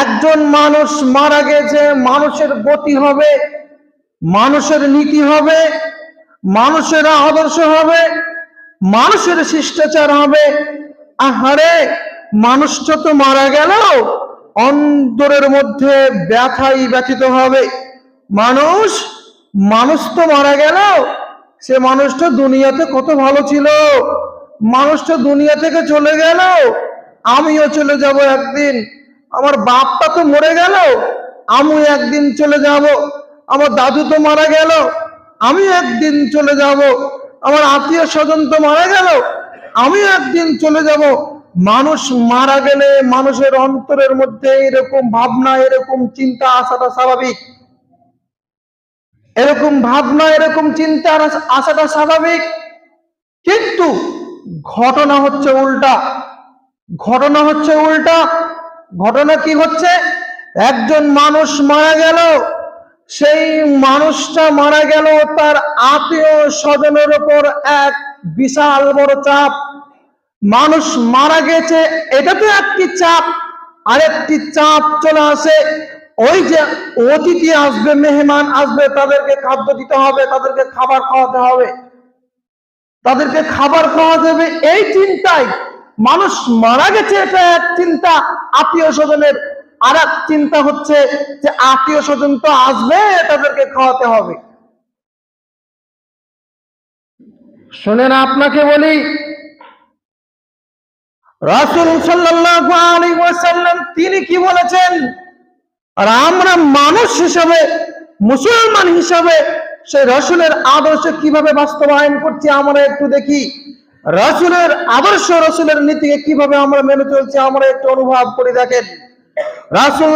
একজন মানুষ মারা গেছে, মানুষের গতি হবে, মানুষের নীতি হবে, মানুষের আদর্শ হবে, মানুষের শিষ্টাচার হবে। আহারে মানুষটা তো মারা গেল অন্তরের মধ্যে ব্যথাই ব্যথিত হবে। মানুষ মানুষ তো মারা গেল সে মানুষটা দুনিয়াতে কত ভালো ছিল। মানুষটা দুনিয়া থেকে চলে গেল আমিও চলে যাব একদিন। আমার বাপটা তো মরে গেল, আমি একদিন চলে যাব, আমার দাদু তো মারা গেল, আমি একদিন চলে যাব, আমার আত্মীয় স্বজন তো মারা গেল, আমি একদিন চলে যাব। মানুষ মারা গেলে মানুষের অন্তরের মধ্যে এরকম ভাবনা, এরকম চিন্তা আসাটা স্বাভাবিক। এরকম ভাবনা, এরকম চিন্তা আস- আসাটা স্বাভাবিক। কিন্তু ঘটনা হচ্ছে উল্টা, ঘটনা হচ্ছে উল্টা। ঘটনা কি হচ্ছে? একজন মানুষ মারা গেল। সেই মানুষটা মারা গেল তার আত্মীয় স্বজনের উপর এক বিশাল বড় চাপ। মানুষ মারা গেছে, এটা তো একটি চাপ। আরেকটি চাপ চলে আসে, ওই যে অতিথি আসবে, মেহমান আসবে, তাদেরকে খাদ্য দিতে হবে, তাদেরকে খাবার খাওয়াতে হবে। তাদেরকে খাবার খাওয়া যাবে এই চিন্তায় মানুষ মারা গেছে এটা এক চিন্তা। আত্মীয় স্বজনের আর এক চিন্তা হচ্ছে যে আত্মীয় স্বজন তো আসবে, তাদেরকে খাওয়াতে হবে। শোনেন, আপনাকে বলি, রাসুল ওয়াসাল্লাম, তিনি কি বলেছেন? আর আমরা মানুষ হিসাবে, মুসলমান হিসাবে, সেই রসুলের আদর্শ কীভাবে বাস্তবায়ন করছি, আমরা একটু দেখি। রসুলের, আদর্শ রসুলের নীতিকে কীভাবে আমরা মেনে চলছি, আমরা একটু অনুভব করে দেখেন। রাসুল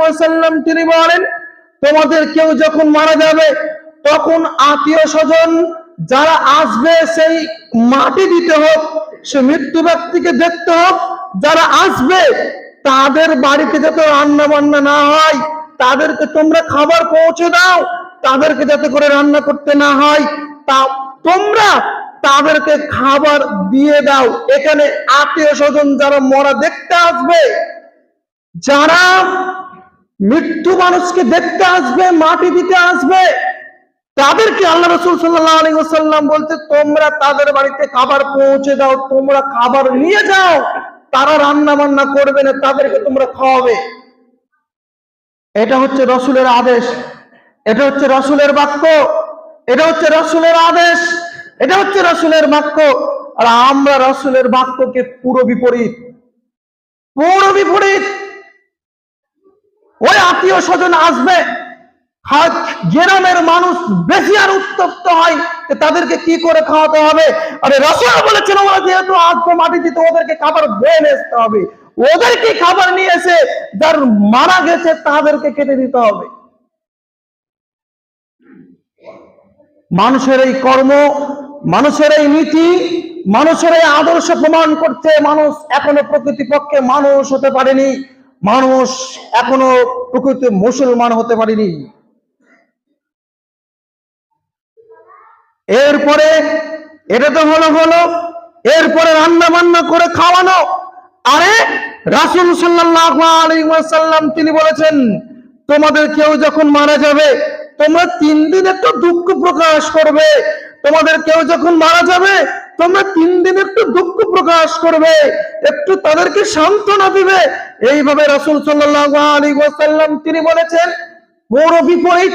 ওয়াসাল্লাম, তিনি বলেন, তোমাদের কেউ যখন মারা যাবে, তখন আত্মীয় স্বজন যারা আসবে সেই মাটি দিতে হোক, সে মৃত্যু ব্যক্তিকে দেখতে হোক, যারা আসবে, তাদের বাড়িতে যাতে রান্না বান্না না হয়, তাদেরকে তোমরা খাবার পৌঁছে দাও, তাদেরকে যাতে করে রান্না করতে না হয়, তা তোমরা তাদেরকে খাবার দিয়ে দাও। এখানে আত্মীয় স্বজন যারা মরা দেখতে আসবে, যারা মৃত্যু মানুষকে দেখতে আসবে, মাটি দিতে আসবে, তাদেরকে আল্লাহ রসুল সাল্লাহ আলী বলতে তোমরা তাদের বাড়িতে খাবার পৌঁছে দাও, তোমরা খাবার নিয়ে যাও, তারা রান্না বান্না করবে না, তাদেরকে তোমরা খাওয়াবে। এটা হচ্ছে রসুলের আদেশ, এটা হচ্ছে রসুলের বাক্য, এটা হচ্ছে রসুলের আদেশ। এটা হচ্ছে রসুলের বাক্য। আর আমরা রসুলের বাক্যকে পুরো বিপরীত। পুরো বিপরীত। ওই আত্মীয় স্বজন আসবে। গ্রামের মানুষ বেশি আর উত্তপ্ত হয় তাদেরকে কি করে খাওয়াতে হবে? আরে রসুল যেহেতু আসব ওদেরকে খাবার বয়ে আসতে হবে। ওদেরকে খাবার নিয়ে এসে যার মারা গেছে, তাদেরকে কেটে দিতে হবে। মানুষের এই কর্ম মানুষের এই নীতি মানুষের এই আদর্শ প্রমাণ করতে মানুষ এখনও প্রকৃতিপক্ষে মানুষ হতে পারেনি, মানুষ এখনও প্রকৃতি মুসলমান হতে পারেনি। এরপরে এটা তো হলো হলো, এরপরে রান্না বান্না করে খাওয়ানো। আরে রাসুল ওয়াসাল্লাম তিনি বলেছেন, তোমাদের কেউ যখন মারা যাবে, তোমরা তিন দিন একটু দুঃখ প্রকাশ করবে। তোমাদের কেউ যখন মারা যাবে, তোমরা তিন দিন একটু দুঃখ প্রকাশ করবে, একটু তাদেরকে সান্ত্বনা দিবে। এইভাবে রাসূল ওয়াসাল্লাম তিনি বলেছেন পুরো বিপরীত,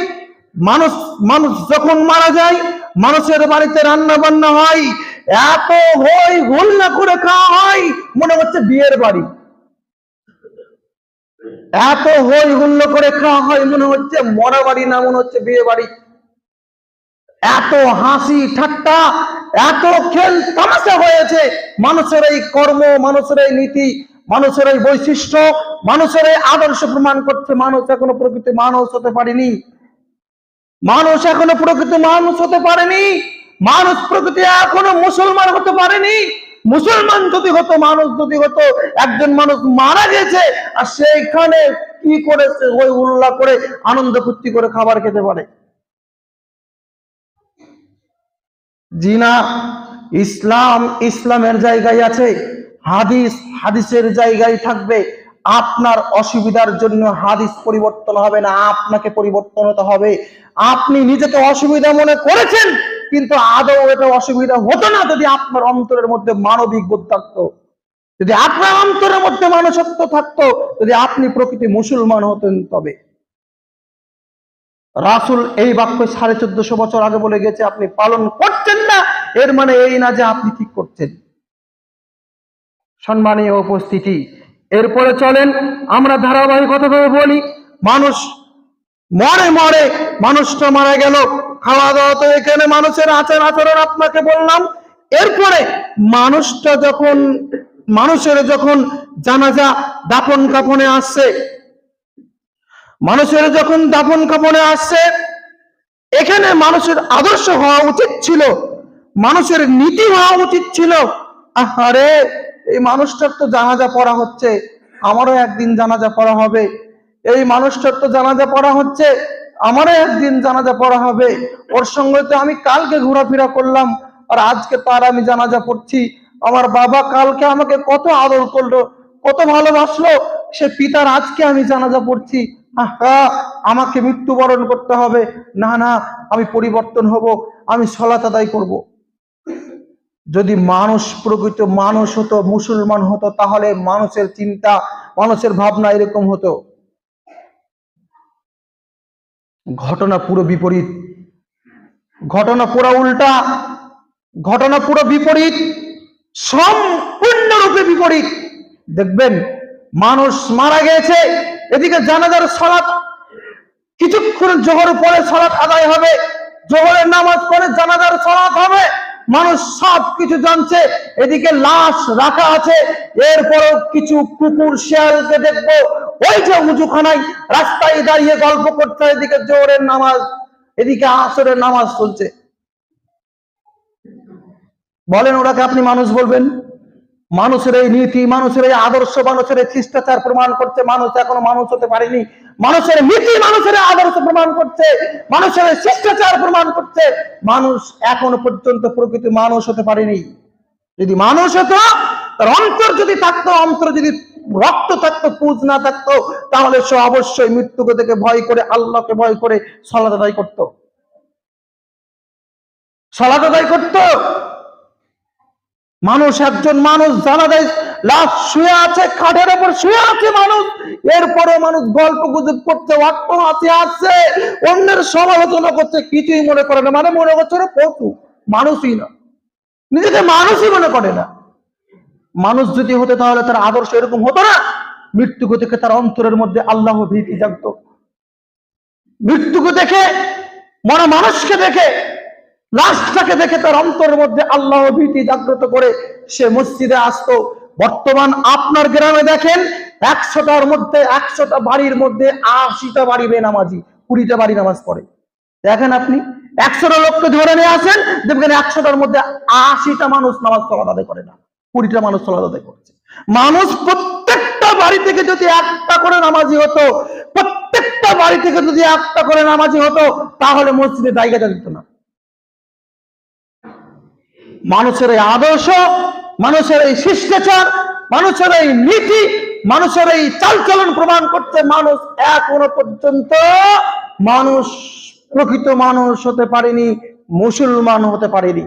মানুষ মানুষ যখন মারা যায়, মানুষের বাড়িতে রান্না বান্না হয়, এত হই হুল্লা করে খাওয়া হয়, মনে হচ্ছে বিয়ের বাড়ি। এত হই হুল্লো করে খাওয়া হয়, মনে হচ্ছে মরা বাড়ি না, মনে হচ্ছে বিয়ে বাড়ি। এত হাসি ঠাট্টা, এত খেল তামাশা হয়েছে। মানুষের এই কর্ম, মানুষের এই নীতি, মানুষের এই বৈশিষ্ট্য, মানুষের এই আদর্শ প্রমাণ করছে মানুষ এখনও প্রকৃতি মানুষ হতে পারেনি। মানুষ এখনও প্রকৃত মানুষ হতে পারেনি। মানুষ প্রকৃতি এখনও মুসলমান হতে পারেনি। মুসলমান যদি হতো, মানুষ যদি হতো, একজন মানুষ মারা গেছে, আর সেইখানে কি করেছে ওই উল্লাহ করে আনন্দ ফুর্তি করে খাবার খেতে পারে? জি না ইসলাম, ইসলামের জায়গায় আছে, হাদিস, হাদিসের জায়গায় থাকবে। আপনার অসুবিধার জন্য হাদিস পরিবর্তন হবে না, আপনাকে পরিবর্তন হতে হবে। আপনি নিজেকে অসুবিধা মনে করেছেন, কিন্তু আদৌ এটা অসুবিধা হতো না যদি আপনার অন্তরের মধ্যে মানবিক বোধ থাকতো। যদি আপনার অন্তরের মধ্যে মানুষত্ব থাকতো, যদি আপনি প্রকৃতি মুসলমান হতেন তবে। রাসুল এই বাক্য সাড়ে চোদ্দশো বছর আগে বলে গেছে, আপনি পালন করছেন না, এর মানে এই না যে আপনি ঠিক করছেন। সম্মানীয় উপস্থিতি, এরপরে চলেন, আমরা ধারাবাহিকতাভাবে বলি, মানুষ মরে মরে, মানুষটা মারা গেল খাওয়া দাওয়া তো এখানে মানুষের আচার আচরণ আপনাকে বললাম। এরপরে মানুষটা যখন, মানুষের যখন জানাজা দাপন কাপনে আসছে মানুষের যখন দাপন কাপনে আসছে, এখানে মানুষের আদর্শ হওয়া উচিত ছিল, মানুষের নীতি হওয়া উচিত ছিল। আরে এই মানুষটার তো জানাজা পড়া হচ্ছে, আমারও একদিন জানাজা পড়া হবে। এই মানুষটার তো জানাজা পড়া হচ্ছে, আমারও একদিন জানাজা পড়া হবে। ওর সঙ্গে তো আমি কালকে ঘোরাফেরা করলাম, আর আজকে তার আমি জানাজা পড়ছি। আমার বাবা কালকে আমাকে কত আদর করল, কত ভালোবাসলো, সে পিতার আজকে আমি জানাজা পড়ছি। আমাকে মৃত্যুবরণ করতে হবে। না না, আমি পরিবর্তন হব, আমি সলাত আদায় করব। যদি মানুষ প্রকৃত মানুষ হতো, মুসলমান হতো, তাহলে মানুষের চিন্তা, মানুষের ভাবনা এরকম হতো। ঘটনা পুরো বিপরীত। ঘটনা পুরো উল্টা, ঘটনা পুরো বিপরীত, সম্পূর্ণরূপে বিপরীত। দেখবেন, মানুষ মারা গেছে এদিকে জানাজার সলাৎ কিছুক্ষণ জোহর পরে সলাৎ আদায় হবে, জোহরের নামাজ পরে জানাজার সলাৎ হবে, মানুষ সব কিছু জানছে, এদিকে লাশ রাখা আছে, এরপরও কিছু কুকুর, শিয়ালকে দেখব, ওই যে উঁচুখানায় রাস্তায় দাঁড়িয়ে গল্প করছে, এদিকে জোহরের নামাজ, এদিকে আসরের নামাজ চলছে। বলেন ওরাকে আপনি মানুষ বলবেন? মানুষের এই নীতি, মানুষের এই আদর্শ, মানুষের এই শিষ্টাচার প্রমাণ করছে মানুষ এখনও মানুষ হতে পারেনি। মানুষের নীতি, মানুষের আদর্শ প্রমাণ করছে মানুষের শিষ্টাচার প্রমাণ করছে মানুষ এখনও পর্যন্ত প্রকৃতি মানুষ হতে পারেনি। যদি মানুষ হতো, তার অন্তর যদি থাকতো, অন্তর যদি রক্ত থাকতো, পুজ না থাকতো, তাহলে সে অবশ্যই মৃত্যুকে থেকে ভয় করে, আল্লাহকে ভয় করে সলাত আদায় করতো। সলাত আদায় করতো মানুষ একজন মানুষ জানা দেয় লাশ শুয়ে আছে, খাটের উপর শুয়ে আছে মানুষ। এরপরে মানুষ গল্প গুজব করছে অট্ট আসছে অন্যের সমালোচনা করছে, কিছুই মনে করে না। মানে মনে করছে ওরা পশু, মানুষই না। নিজেকে মানুষই মনে করে না। মানুষ যদি হতে তাহলে তার আদর্শ এরকম হতো না। মৃত্যুকে দেখে তার অন্তরের মধ্যে আল্লাহ ভীতি জাগতো। মৃত্যুকে দেখে মনে মানুষকে দেখে লাশটাকে দেখে তার অন্তরের মধ্যে আল্লাহ ভীতি জাগ্রত করে সে মসজিদে আসতো। বর্তমান আপনার গ্রামে দেখেন, একশোটার মধ্যে, একশোটা বাড়ির মধ্যে আশিটা বাড়ি বেনামাজি, কুড়িটা বাড়ি নামাজ পড়ে। দেখেন আপনি, একশোটা লোককে ধরে নিয়ে আসেন, দেখবেন একশোটার মধ্যে আশিটা মানুষ নামাজ চলা আদায় করে না। কুড়িটা মানুষ চলা আদায় করছে। মানুষ প্রত্যেকটা বাড়ি থেকে যদি একটা করে নামাজি হতো, প্রত্যেকটা বাড়ি থেকে যদি একটা করে নামাজি হতো, তাহলে মসজিদে জায়গা দিত না। মানুষের এই আদর্শ, মানুষের এই শিষ্টাচার, মানুষের এই নীতি, মানুষের এই চালচলন প্রমাণ করতে মানুষ এখনও পর্যন্ত মানুষ, প্রকৃত মানুষ হতে পারেনি, মুসলমান হতে পারেনি।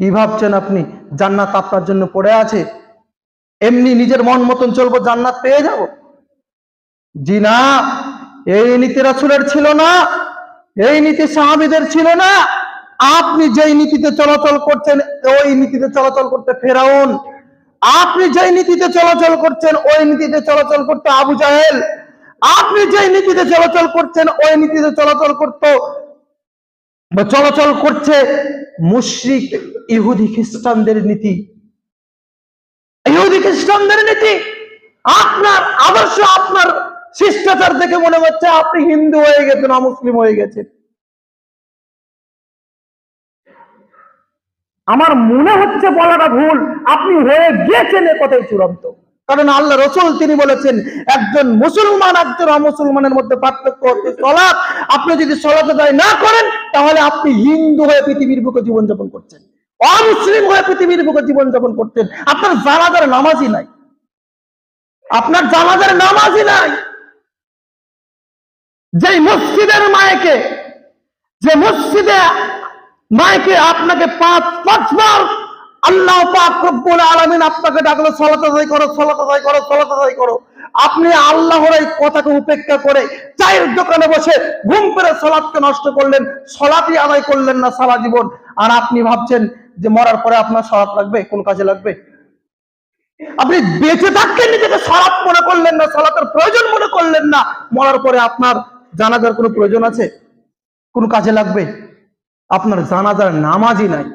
কি ভাবছেন আপনি? জান্নাত আপনার জন্য পড়ে আছে? এমনি নিজের মন মতন চলবো, জান্নাত পেয়ে যাব? জি না, এই নীতি রাসুলের ছিল না, এই নীতি সাহাবিদের ছিল না আপনি যেই নীতিতে চলাচল করছেন, ওই নীতিতে চলাচল করতে ফেরাউন। আপনি যেই নীতিতে চলাচল করছেন, ওই নীতিতে চলাচল করতে আবু জাহেল। আপনি যেই নীতিতে চলাচল করছেন, ওই নীতিতে চলাচল করত চলাচল করছে মুশরিক ইহুদি খ্রিস্টানদের নীতি। ইহুদি খ্রিস্টানদের নীতি। আপনার আদর্শ, আপনার শিষ্টাচার দেখে মনে হচ্ছে আপনি হিন্দু হয়ে গেছেন, অমুসলিম হয়ে গেছেন। আমার মনে হচ্ছে বলাটা ভুল। আপনি হয়ে গিয়েছেন এ কথাই চূড়ান্ত। কারণ আল্লাহ রসুল, তিনি বলেছেন, একজন মুসলমান একজন অমুসলমানের মধ্যে পার্থক্য হচ্ছে সলাৎ। আপনি যদি সলাৎ আদায় না করেন, তাহলে আপনি হিন্দু হয়ে পৃথিবীর বুকে জীবনযাপন করছেন। অমুসলিম হয়ে পৃথিবীর বুকে জীবনযাপন করছেন। আপনার জানাজার নামাজই নাই। আপনার জানাজার নামাজই নাই। যে মসজিদের মায়েকে, যে মসজিদে মায়কে আপনাকে পাঁচ, পাঁচবার আল্লাহ রব্বুল আলামিন আপনাকে ডাকলো, সলাত করো সলাত করো সলাত করো। আপনি আল্লাহর এই কথাকে উপেক্ষা করে চায়ের দোকানে বসে ঘুম পেরে সলাৎকে নষ্ট করলেন, সলাতই আদায় করলেন না সারা জীবন। আর আপনি ভাবছেন যে মরার পরে আপনার সলাৎ লাগবে, কোন কাজে লাগবে? আপনি বেঁচে থাকতে নিজেকে সলাৎ মনে করলেন না, সলাতের প্রয়োজন মনে করলেন না, মরার পরে আপনার জানাজার কোনো প্রয়োজন আছে? কোন কাজে লাগবে? আপনার জানাজার নামাজই নাই।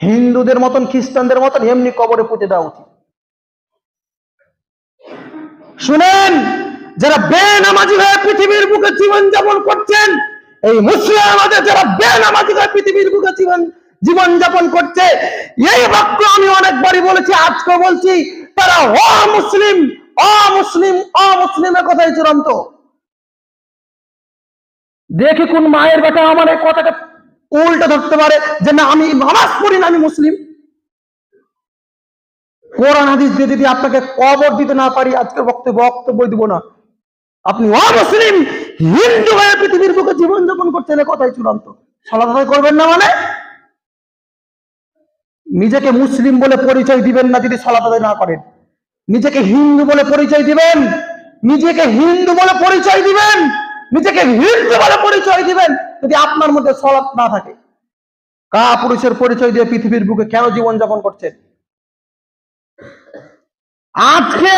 হিন্দুদের মতন, খ্রিস্টানদের মতন এমনি কবরে পুঁতে দেওয়া উচিত। শুনেন, যারা বেনামাজি হয়ে পৃথিবীর বুকে জীবন যাপন করছেন, এই মুসলিম আমাদের যারা বেনামাজি হয়ে পৃথিবীর বুকে জীবন জীবন যাপন করছে, এই বাক্য আমি অনেকবারই বলেছি আজকে বলছি, তারা অমুসলিম অমুসলিম, অমুসলিমের কথাই চূড়ান্ত। দেখে কোন মায়ের বেটা আমার এই কথাটা উল্টা ধরতে পারে যে না, আমি নামাজ পড়ি না, আমি মুসলিম। কোরআন, হাদিস দিয়ে যদি আপনাকে কবর দিতে না পারি, আজকের বক্তব্য বক্তব্য দিব না। আপনি অমুসলিম, হিন্দু হয়ে পৃথিবীর বুকে জীবন যাপন করছেন কথাই চূড়ান্ত। আদায় করবেন না মানে? নিজেকে মুসলিম বলে পরিচয় দিবেন না যদি আদায় না করেন। নিজেকে হিন্দু বলে পরিচয় দিবেন। নিজেকে হিন্দু বলে পরিচয় দিবেন। নিজেকে হিন্দু বলে পরিচয় দিবেন যদি আপনার মধ্যে সলাৎ না থাকে। কা পুরুষের পরিচয় দিয়ে পৃথিবীর বুকে কেন জীবন যাপন করছেন? আজকে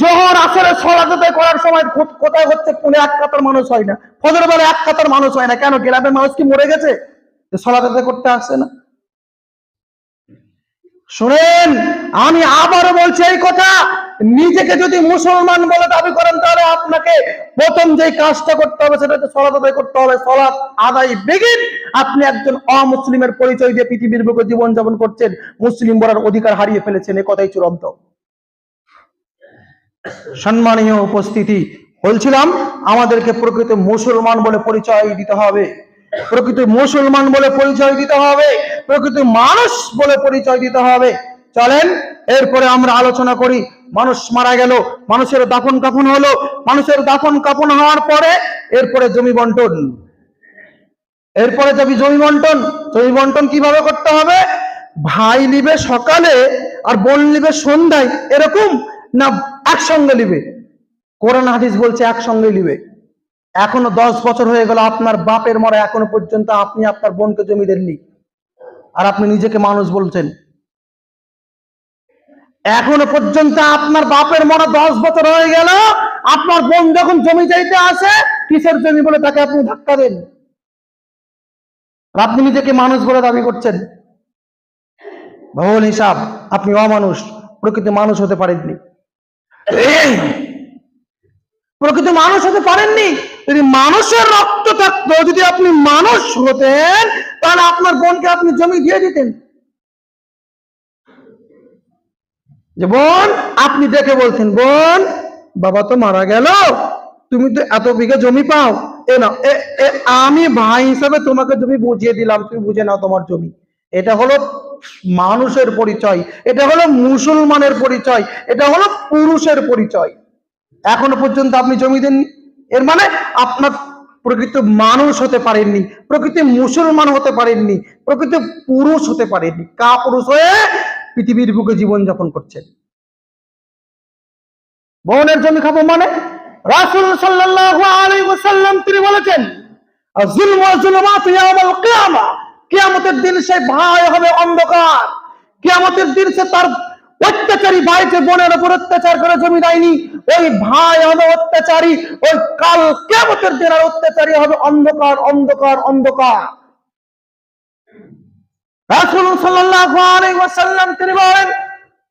জোহর আসরে সলাত করার সময় কোথায় হচ্ছে পুনে এক কাতার মানুষ হয় না। ফজর বেলা এক কাতার মানুষ হয় না। কেন গ্রামের মানুষ কি মরে গেছে? সলাত করতে আসছে না। শুনেন, আমি আবারও বলছি এই কথা নিজেকে যদি মুসলমান বলে দাবি করেন, তাহলে আপনাকে প্রথম যে কাজটা করতে হবে, সেটা হচ্ছে সলাত আদায় করতে হবে। সলাৎ আদায় বেগিন আপনি একজন অমুসলিমের পরিচয় দিয়ে পৃথিবীর বুকে জীবন যাপন করছেন, মুসলিম বলার অধিকার হারিয়ে ফেলেছেন, এ কথাই চূড়ান্ত। সম্মানীয় উপস্থিতি, বলছিলাম, আমাদেরকে প্রকৃত মুসলমান বলে পরিচয় দিতে হবে। প্রকৃত মুসলমান বলে পরিচয় দিতে হবে। প্রকৃত মানুষ বলে পরিচয় দিতে হবে। চলেন, এরপরে আমরা আলোচনা করি, মানুষ মারা গেল, মানুষের দাফন কাফন হলো, মানুষের দাফন কাফন হওয়ার পরে, এরপরে জমি বন্টন। এরপরে যাবি জমি বন্টন জমি বন্টন কীভাবে করতে হবে? ভাই নিবে সকালে আর বোন নিবে সন্ধ্যায়, এরকম না একসঙ্গে নিবে কোরআন হাদিস বলছে একসঙ্গে নিবে এখনও দশ বছর হয়ে গেল, আপনার বাপের মরা এখনও পর্যন্ত আপনি আপনার বোনকে জমি দেননি। আর আপনি নিজেকে মানুষ বলছেন। এখনও পর্যন্ত আপনার বাপের মরা দশ বছর হয়ে গেল। আপনার বোন যখন জমি চাইতে আসে, কিসের জমি বলে তাকে আপনি ধাক্কা দেন? আপনি নিজেকে মানুষ বলে দাবি করছেন? ভবন হিসাব, আপনি অমানুষ, প্রকৃত মানুষ হতে পারেননি। প্রকৃত মানুষ হতে পারেননি? যদি মানুষের রক্ত থাকতো, যদি আপনি মানুষ হতেন, তাহলে আপনার বোনকে আপনি জমি দিয়ে দিতেন। যে, বোন, আপনি দেখে বলছেন, বোন, বাবা তো মারা গেল। তুমি তো এত বিঘা জমি পাও। এ না আমি ভাই হিসাবে তোমাকে জমি বুঝিয়ে দিলাম, তুমি বুঝে নাও তোমার জমি। এটা হলো মানুষের পরিচয়, এটা হলো মুসলমানের পরিচয়, এটা হলো পুরুষের পরিচয়। এখনও পর্যন্ত আপনি জমি দেননি। এর মানে আপনার প্রকৃত মানুষ হতে পারেননি, প্রকৃত মুসলমান হতে পারেননি, প্রকৃত পুরুষ হতে পারেননি। কা পুরুষ হয়ে পৃথিবীর বুকে জীবন যাপন করছেন বোনের জমি খাব মানে? রাসূল ওয়াসাল্লাম তিনি বলেছেন জুলম কিয়ামতের দিন সে ভাই হবে অন্ধকার। কিয়ামতের দিন সে তার অত্যাচারী ভাইকে বোনের উপর অত্যাচার করে জমি দেয়নি। ওই ভাই হবে অত্যাচারী, ওই কাল কিয়ামতের দিন আর অত্যাচারী হবে অন্ধকার অন্ধকার অন্ধকার রাসূল সাল্লাল্লাহু আলাইহি ওয়াসাল্লাম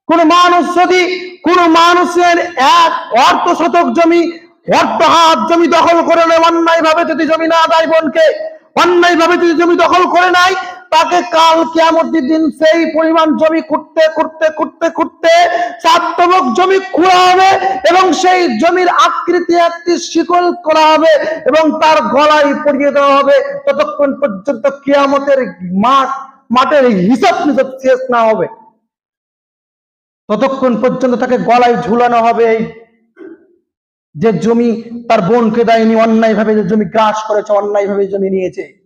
কোন মানুষ যদি কোন মানুষের এক অর্ধ শতক জমি, অর্ধ হাত জমি দখল করে নেয় অন্যায় ভাবে যদি জমি না দেয় বোনকে অন্যায় ভাবে যদি জমি দখল করে নাই তাকে কাল কিয়ামতের দিন সেই পরিমাণ জমি খুঁড়তে খুঁড়তে খুঁড়তে খুঁড়তে সাতবক জমি খোঁড়া হবে এবং সেই জমির আকৃতি একটি শিকল করা হবে এবং তার গলায় পরিয়ে দেওয়া হবে। ততক্ষণ পর্যন্ত কিয়ামতের মাঠ মাঠের হিসাব নিসাব শেষ না হবে। ততক্ষণ পর্যন্ত তাকে গলায় ঝুলানো হবে। যে জমি তার বোনকে দেয়নি অন্যায় ভাবে যে জমি গ্রাস করেছে অন্যায় ভাবে জমি নিয়েছে।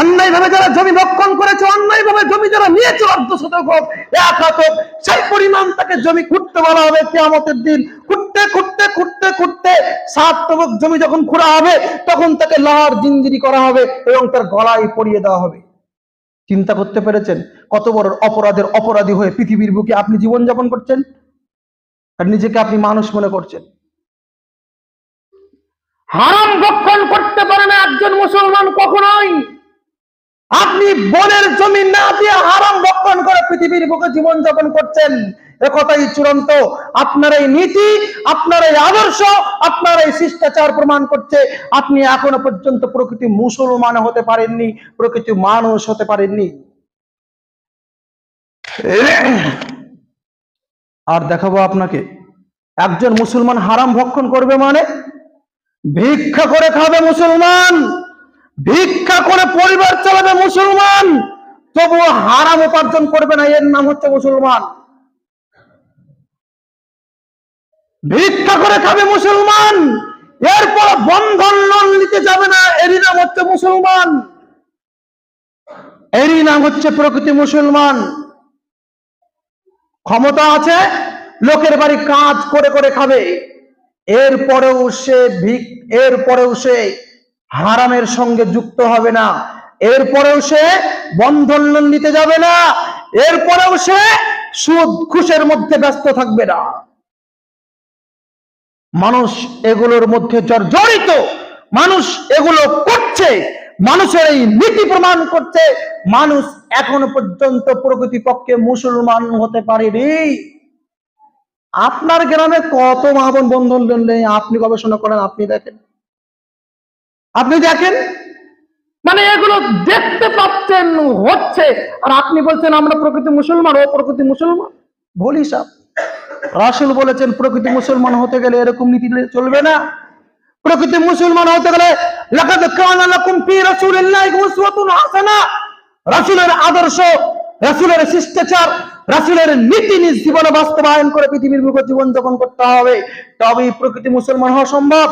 অন্যায় ভাবে যারা জমি রক্ষণ করেছে, অন্যায় ভাবে জমি যারা নিয়েছে অর্ধ শতক হোক এক হাত হোক সেই পরিমাণ তাকে জমি খুঁড়তে বলা হবে কেয়ামতের দিন। খুঁড়তে খুঁড়তে খুঁড়তে খুঁড়তে সাত তবক জমি যখন খুঁড়া হবে, তখন তাকে লাহার জিঞ্জিরি করা হবে এবং তার গলায় পরিয়ে দেওয়া হবে। চিন্তা করতে পেরেছেন? কত বড় অপরাধের অপরাধী হয়ে পৃথিবীর বুকে আপনি জীবন জীবনযাপন করছেন? আর নিজেকে আপনি মানুষ মনে করছেন? হারাম ভক্ষণ করতে পারে না একজন মুসলমান কখনোই। আপনি বনের জমি না দিয়ে হারাম ভক্ষণ করে পৃথিবীর বুকে জীবনযাপন করছেন একথাই চূড়ান্ত। আপনার এই নীতি, আপনার এই আদর্শ, আপনার এই শিষ্টাচার প্রমাণ করছে, আপনি এখনও পর্যন্ত প্রকৃতি মুসলমান হতে পারেননি, প্রকৃতি মানুষ হতে পারেননি। আর দেখাবো আপনাকে, একজন মুসলমান হারাম ভক্ষণ করবে মানে ভিক্ষা করে খাবে মুসলমান। ভিক্ষা করে পরিবার চালাবে মুসলমান, তবুও হারাম উপার্জন করবে না, এর নাম হচ্ছে মুসলমান। ভিক্ষা করে খাবে মুসলমান, এরপর বন্ধন লোন নিতে যাবে না, এরই নাম হচ্ছে মুসলমান। এরই নাম হচ্ছে প্রকৃতি মুসলমান। ক্ষমতা আছে, লোকের বাড়ি কাজ করে করে খাবে। এরপরেও সে ভিক এরপরেও সে হারামের সঙ্গে যুক্ত হবে না। এরপরেও সে বন্ধন লোন নিতে যাবে না। এরপরেও সে সুদ ঘুষের মধ্যে ব্যস্ত থাকবে না। মানুষ এগুলোর মধ্যে জর্জরিত। মানুষ এগুলো করছে। মানুষের এই নীতি প্রমাণ করছে। মানুষ এখনও পর্যন্ত প্রকৃতিপক্ষে মুসলমান হতে পারেনি। আপনার গ্রামে কত মাহবন বন্ধন আপনি গবেষণা করেন, আপনি দেখেন। আপনি দেখেন? মানে এগুলো দেখতে পাচ্ছেন হচ্ছে। আর আপনি বলছেন আমরা প্রকৃতি মুসলমান ও প্রকৃতি মুসলমান। বলি সাহ রাসুল বলেছেন প্রকৃতি মুসলমান হতে গেলে এরকম নীতি চলবে না। প্রকৃতি মুসলমান হতে গেলে লাকাদ কানা লাকুম ফি রাসূলিল্লাহি উসওয়াতুন হাসানা। রাসূলের আদর্শ রাসূলের শিষ্টাচার রাসূলের নীতি নিজ জীবনে বাস্তবায়ন করে পৃথিবীর বুকে জীবন যাপন করতে হবে। তবেই প্রকৃতি মুসলমান হওয়া সম্ভব।